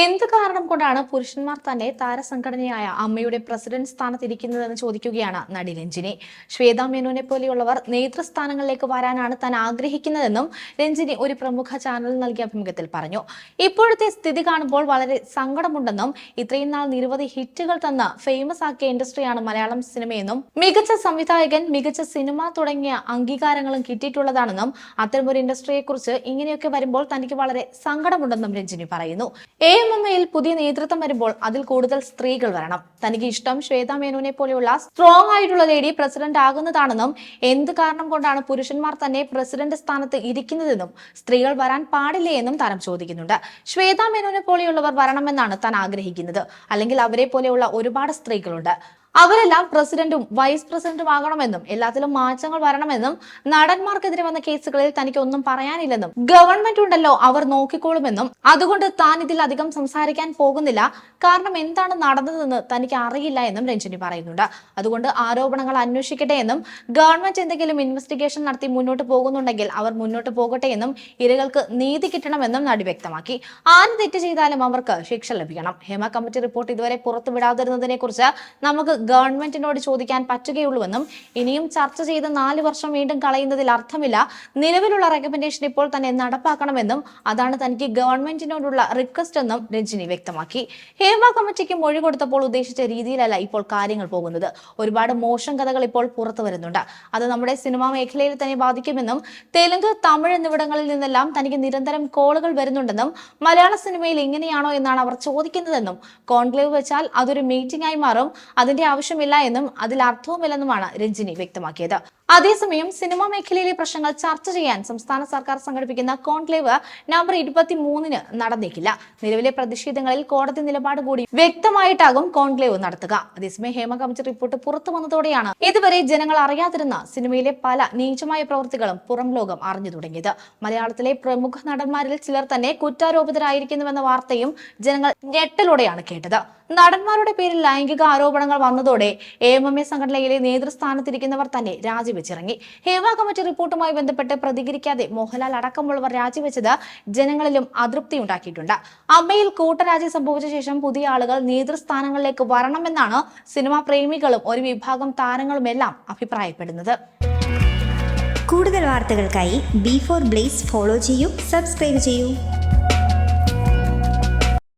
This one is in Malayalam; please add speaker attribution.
Speaker 1: എന്ത് കാരണം കൊണ്ടാണ് പുരുഷന്മാർ തന്നെ താരസംഘടനയായ അമ്മയുടെ പ്രസിഡന്റ് സ്ഥാനത്തിരിക്കുന്നതെന്ന് ചോദിക്കുകയാണ് നടി രഞ്ജിനി. ശ്വേതാ മേനോനെ പോലെയുള്ളവർ നേതൃസ്ഥാനങ്ങളിലേക്ക് വരാനാണ് താൻ ആഗ്രഹിക്കുന്നതെന്നും രഞ്ജിനി ഒരു പ്രമുഖ ചാനലിൽ നൽകിയ അഭിമുഖത്തിൽ പറഞ്ഞു. ഇപ്പോഴത്തെ സ്ഥിതി കാണുമ്പോൾ വളരെ സങ്കടമുണ്ടെന്നും ഇത്രയും നാൾ നിരവധി ഹിറ്റുകൾ തന്ന ഫേമസ് ആക്കിയ ഇൻഡസ്ട്രിയാണ് മലയാളം സിനിമയെന്നും മികച്ച സംവിധായകൻ മികച്ച സിനിമ തുടങ്ങിയ അംഗീകാരങ്ങളും കിട്ടിയിട്ടുള്ളതാണെന്നും അത്തരമൊരു ഇൻഡസ്ട്രിയെക്കുറിച്ച് ഇങ്ങനെയൊക്കെ വരുമ്പോൾ തനിക്ക് വളരെ സങ്കടമുണ്ടെന്നും രഞ്ജിനി പറയുന്നു. എ എം എം എയിൽ പുതിയ നേതൃത്വം വരുമ്പോൾ അതിൽ കൂടുതൽ സ്ത്രീകൾ വരണം. തനിക്ക് ഇഷ്ടം ശ്വേതാ മേനോനെ പോലെയുള്ള സ്ട്രോങ് ആയിട്ടുള്ള ലേഡി പ്രസിഡന്റ് ആകുന്നതാണെന്നും എന്ത് കാരണം കൊണ്ടാണ് പുരുഷന്മാർ തന്നെ പ്രസിഡന്റ് സ്ഥാനത്ത് ഇരിക്കുന്നതെന്നും സ്ത്രീകൾ വരാൻ പാടില്ലേ എന്നും താരം ചോദിക്കുന്നുണ്ട്. ശ്വേതാ മേനോനെ പോലെയുള്ളവർ വരണമെന്നാണ് താൻ ആഗ്രഹിക്കുന്നത്. അല്ലെങ്കിൽ അവരെ പോലെയുള്ള ഒരുപാട് സ്ത്രീകളുണ്ട്. അവരെല്ലാം പ്രസിഡന്റും വൈസ് പ്രസിഡന്റും ആകണമെന്നും എല്ലാത്തിലും മാറ്റങ്ങൾ വരണമെന്നും നടന്മാർക്കെതിരെ വന്ന കേസുകളിൽ തനിക്ക് ഒന്നും പറയാനില്ലെന്നും ഗവൺമെന്റ് ഉണ്ടല്ലോ അവർ നോക്കിക്കോളുമെന്നും അതുകൊണ്ട് താൻ ഇതിൽ അധികം സംസാരിക്കാൻ പോകുന്നില്ല. കാരണം എന്താണ് നടന്നതെന്ന് തനിക്ക് അറിയില്ല എന്നും രഞ്ജിനി പറയുന്നുണ്ട്. അതുകൊണ്ട് ആരോപണങ്ങൾ അന്വേഷിക്കട്ടെ എന്നും ഗവൺമെന്റ് എന്തെങ്കിലും ഇൻവെസ്റ്റിഗേഷൻ നടത്തി മുന്നോട്ട് പോകുന്നുണ്ടെങ്കിൽ അവർ മുന്നോട്ട് പോകട്ടെ എന്നും ഇരകൾക്ക് നീതി കിട്ടണമെന്നും നടി വ്യക്തമാക്കി. ആര് തെറ്റ് ചെയ്താലും അവർക്ക് ശിക്ഷ ലഭിക്കണം. ഹേമ കമ്മിറ്റി റിപ്പോർട്ട് ഇതുവരെ പുറത്തുവിടാതിരുന്നതിനെ കുറിച്ച് നമുക്ക് ഗവൺമെന്റിനോട് ചോദിക്കാൻ പറ്റുകയുള്ളൂവെന്നും ഇനിയും ചർച്ച ചെയ്ത് നാല് വർഷം വീണ്ടും കളയുന്നതിൽ അർത്ഥമില്ല. നിലവിലുള്ള റെക്കമെൻഡേഷൻ ഇപ്പോൾ തന്നെ നടപ്പാക്കണമെന്നും അതാണ് തനിക്ക് ഗവൺമെന്റിനോടുള്ള റിക്വസ്റ്റ് എന്നും രഞ്ജിനി വ്യക്തമാക്കി. ഹേമ കമ്മിറ്റിക്ക് മൊഴി കൊടുത്തപ്പോൾ ഉദ്ദേശിച്ച രീതിയിലല്ല ഇപ്പോൾ കാര്യങ്ങൾ പോകുന്നത്. ഒരുപാട് മോശം കഥകൾ ഇപ്പോൾ പുറത്തു വരുന്നുണ്ട്. അത് നമ്മുടെ സിനിമാ മേഖലയിൽ തന്നെ ബാധിക്കുമെന്നും തെലുങ്ക് തമിഴ് എന്നിവിടങ്ങളിൽ നിന്നെല്ലാം തനിക്ക് നിരന്തരം കോളുകൾ വരുന്നുണ്ടെന്നും മലയാള സിനിമയിൽ ഇങ്ങനെയാണോ എന്നാണ് അവർ ചോദിക്കുന്നതെന്നും കോൺക്ലേവ് വെച്ചാൽ അതൊരു മീറ്റിംഗ് ആയി മാറും. അതിന്റെ ആവശ്യമില്ല എന്നും അതിൽ അർത്ഥവുമില്ലെന്നുമാണ് രഞ്ജിനി വ്യക്തമാക്കിയത്. അതേസമയം സിനിമാ മേഖലയിലെ പ്രശ്നങ്ങൾ ചർച്ച ചെയ്യാൻ സംസ്ഥാന സർക്കാർ സംഘടിപ്പിക്കുന്ന കോൺക്ലേവ് നവംബർ ഇരുപത്തി മൂന്നിന് നടന്നേക്കില്ല നിലവിലെ പ്രതിഷേധങ്ങളിൽ കോടതി നിലപാട് കൂടി വ്യക്തമായിട്ടാകും കോൺക്ലേവ് നടത്തുക. അതേസമയം ഹേമ കമ്മിറ്റി റിപ്പോർട്ട് പുറത്തു വന്നതോടെയാണ് ഇതുവരെ ജനങ്ങൾ അറിയാതിരുന്ന സിനിമയിലെ പല നീചമായ പ്രവൃത്തികളും പുറം ലോകം അറിഞ്ഞു തുടങ്ങിയത്. മലയാളത്തിലെ പ്രമുഖ നടന്മാരിൽ ചിലർ തന്നെ കുറ്റാരോപിതരായിരിക്കുന്നുവെന്ന വാർത്തയും ജനങ്ങൾ ഞെട്ടലോടെയാണ് കേട്ടത്. നടന്മാരുടെ പേരിൽ ലൈംഗിക ആരോപണങ്ങൾ വന്നതോടെ എ എം എം എ സംഘടനയിലെ നേതൃസ്ഥാനത്തിരിക്കുന്നവർ തന്നെ രാജിവെച്ചിറങ്ങി. ഹേമ കമ്മിറ്റി റിപ്പോർട്ടുമായി ബന്ധപ്പെട്ട് പ്രതികരിക്കാതെ മോഹൻലാൽ അടക്കമുള്ളവർ രാജിവെച്ചത് ജനങ്ങളിലും അതൃപ്തി ഉണ്ടാക്കിയിട്ടുണ്ട്. അമ്മയിൽ കൂട്ടരാജി സംഭവിച്ച ശേഷം പുതിയ ആളുകൾ നേതൃസ്ഥാനങ്ങളിലേക്ക് വരണമെന്നാണ് സിനിമാ പ്രേമികളും ഒരു വിഭാഗം താരങ്ങളും എല്ലാം അഭിപ്രായപ്പെടുന്നത്.
Speaker 2: കൂടുതൽ വാർത്തകൾക്കായി ബി ഫോർ ബ്ലേസ് ഫോളോ ചെയ്യൂ സബ്സ്ക്രൈബ് ചെയ്യൂ.